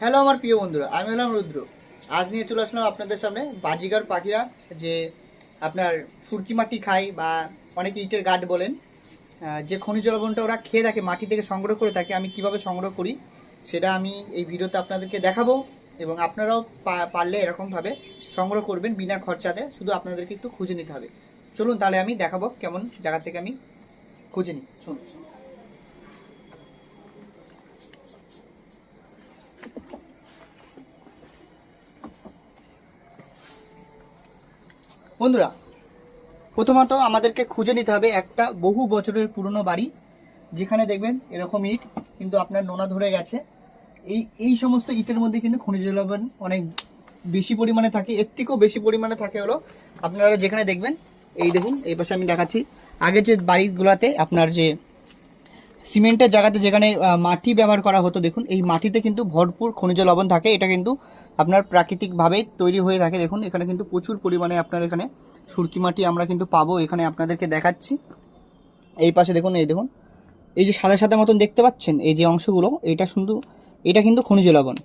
Hello আমার প্রিয় বন্ধুরা, আমি হলাম রুদ্র। আজ নিয়ে চলে আসলাম আপনাদের সামনে বাজিগার পাখিরা, যে আপনার ফুরকি মাটি খায় বা অনেকে ইটের গার্ড বলেন যে খনিজ লবণটা ওরা খেয়ে থাকে, মাটি থেকে সংগ্রহ করে থাকে, আমি কীভাবে সংগ্রহ করি সেটা আমি এই ভিডিওতে আপনাদেরকে দেখাবো এবং আপনারাও পারলে এরকমভাবে সংগ্রহ করবেন বিনা খরচাতে, শুধু আপনাদেরকে একটু খুঁজে নিতে হবে। চলুন তাহলে আমি দেখাবো কেমন জায়গা থেকে আমি খুঁজে নিই। শুনুন। বন্ধুরা, প্রথমত আমাদেরকে খুঁজে নিতে হবে একটা বহু বছরের পুরনো বাড়ি, যেখানে দেখবেন এরকম ইট কিন্তু আপনার নোনা ধরে গেছে। এই এই সমস্ত ইটের মধ্যে কিন্তু খনিজ লবণ অনেক বেশি পরিমাণে থাকে, এর থেকেও বেশি পরিমাণে থাকে হলো আপনারা যেখানে দেখবেন, এই দেখুন, এই পাশে আমি দেখাচ্ছি। আগে যে বাড়িগুলোতে আপনার যে সিমেন্টের জায়গাতে যেখানে মাটি ব্যবহার করা হতো, দেখুন, এই মাটিতে কিন্তু ভরপুর খনিজ লবণ থাকে। এটা কিন্তু আপনার প্রাকৃতিকভাবেই তৈরি হয়ে থাকে। দেখুন, এখানে কিন্তু প্রচুর পরিমাণে আপনার এখানে সুরকি মাটি আমরা কিন্তু পাবো। এখানে আপনাদেরকে দেখাচ্ছি। এই পাশে দেখুন, এই দেখুন, এই যে সাদা সাদা মতন দেখতে পাচ্ছেন, এই যে অংশগুলো, এটা শুধু, এটা কিন্তু খনিজ লবণ।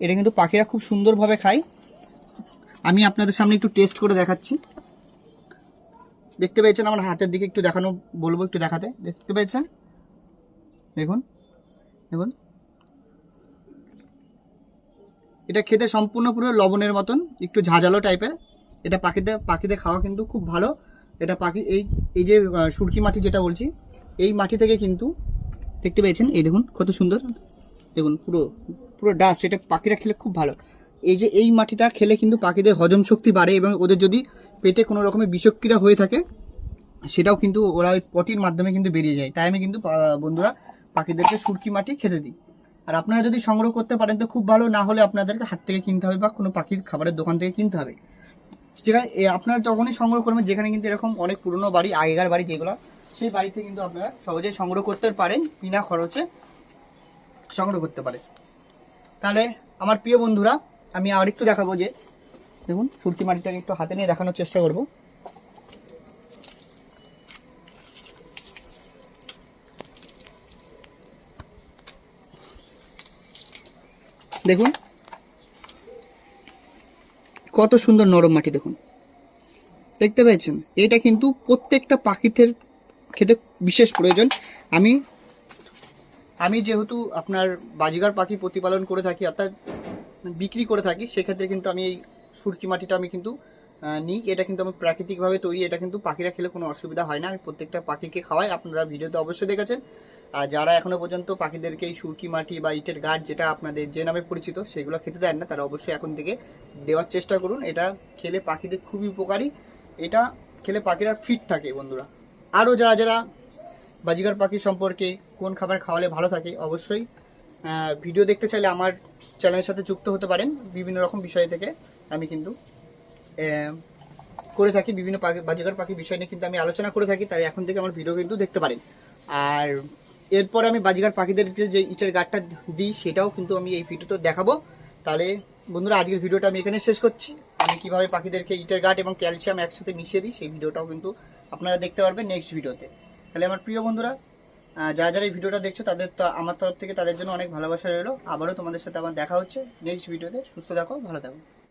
এটা কিন্তু পাখিরা খুব সুন্দরভাবে খায়। আমি আপনাদের সামনে একটু টেস্ট করে দেখাচ্ছি। দেখতে পেয়েছেন? আমার হাতের দিকে একটু দেখানো, বলব একটু দেখাতে। দেখতে পেয়েছেন? দেখুন দেখুন। এটা খেতে সম্পূর্ণ পুরো লবণের মতন, একটু ঝাঁঝালো টাইপের। এটা পাখিদের পাখিদের খাওয়া কিন্তু খুব ভালো। এটা পাখি, এই এই যে সুরকি মাটি যেটা বলছি, এই মাটি থেকে কিন্তু দেখতে পেয়েছেন, এই দেখুন, কত সুন্দর। দেখুন, পুরো পুরো ডাস্ট এটা পাখিরা খেলে খুব ভালো। এই যে, এই মাটিটা খেলে কিন্তু পাখিদের হজম শক্তি বাড়ে এবং ওদের যদি পেটে কোনো রকমের বিষক্রিয়া হয়ে থাকে, সেটাও কিন্তু ওরা ওই পটির মাধ্যমে কিন্তু বেরিয়ে যায়। তাই আমি কিন্তু বন্ধুরা পাখিদেরকে সুরকি মাটি খেতে দিই। আর আপনারা যদি সংগ্রহ করতে পারেন তো খুব ভালো, না হলে আপনাদেরকে হাট থেকে কিনতে হবে বা কোনো পাখির খাবারের দোকান থেকে কিনতে হবে। যেখানে আপনারা যখনই সংগ্রহ করবেন, যেখানে কিন্তু এরকম অনেক পুরনো বাড়ি, আগেকার বাড়ি যেগুলো, সেই বাড়িতে কিন্তু আপনারা সহজেই সংগ্রহ করতে পারেন, বিনা খরচে সংগ্রহ করতে পারেন। তাহলে আমার প্রিয় বন্ধুরা, আমি আর একটু দেখাবো যে, দেখুন, সুরকি মাটিটাকে একটু হাতে নিয়ে দেখানোর চেষ্টা করব। দেখুন। কত সুন্দর নরম মাটি, দেখুন। দেখতে পেয়েছেন? এটা কিন্তু প্রত্যেকটা পাখিদের খেতে বিশেষ প্রয়োজন। আমি আমি যেহেতু আপনার বাজিগার পাখি প্রতিপালন করে থাকি, অর্থাৎ বিক্রি করে থাকি, সেক্ষেত্রে কিন্তু আমি এই সুরকি মাটিটা আমি কিন্তু নিই। এটা কিন্তু আমি প্রাকৃতিকভাবে তৈরি, এটা কিন্তু পাখিরা খেলে কোনো অসুবিধা হয় না। আমি প্রত্যেকটা পাখিকে খাওয়াই। আপনারা ভিডিওতে অবশ্যই দেখেছেন। আর যারা এখনও পর্যন্ত পাখিদেরকে এই সুরকি মাটি বা ইটের গাছ যেটা আপনাদের যে নামে পরিচিত, সেগুলো খেতে দেন না, তারা অবশ্যই এখন থেকে দেওয়ার চেষ্টা করুন। এটা খেলে পাখিদের খুবই উপকারী। এটা খেলে পাখিরা ফিট থাকে বন্ধুরা। আরও যারা যারা বাজিগার পাখি সম্পর্কে কোন খাবার খাওয়ালে ভালো থাকে, অবশ্যই ভিডিও দেখতে চাইলে আমার চ্যানেলের সাথে যুক্ত হতে পারেন। বিভিন্ন রকম বিষয় থেকে আমি কিন্তু করে থাকি। বিভিন্ন পাখি, বাজিগার পাখি বিষয় নিয়ে কিন্তু আমি আলোচনা করে থাকি, তাই এখন থেকে আমার ভিডিও কিন্তু দেখতে পারেন। আর এরপরে আমি বাজিগার পাখিদের যে- ইটের গাঠটা দিই, সেটাও কিন্তু আমি এই ভিডিওতে দেখাবো। তাহলে বন্ধুরা, আজকের ভিডিওটা আমি এখানে শেষ করছি। আমি কীভাবে পাখিদেরকে ইটের গাঠ এবং ক্যালসিয়াম একসাথে মিশিয়ে দিই, সেই ভিডিওটাও কিন্তু আপনারা দেখতে পারবেন নেক্সট ভিডিওতে। তাহলে আমার প্রিয় বন্ধুরা যারা যারা এই ভিডিওটা দেখছ, তাদের তো, আমার তরফ থেকে তাদের জন্য অনেক ভালোবাসা রইল। আবারও তোমাদের সাথে আমার দেখা হচ্ছে নেক্সট ভিডিওতে। সুস্থ থাকো, ভালো থাকো।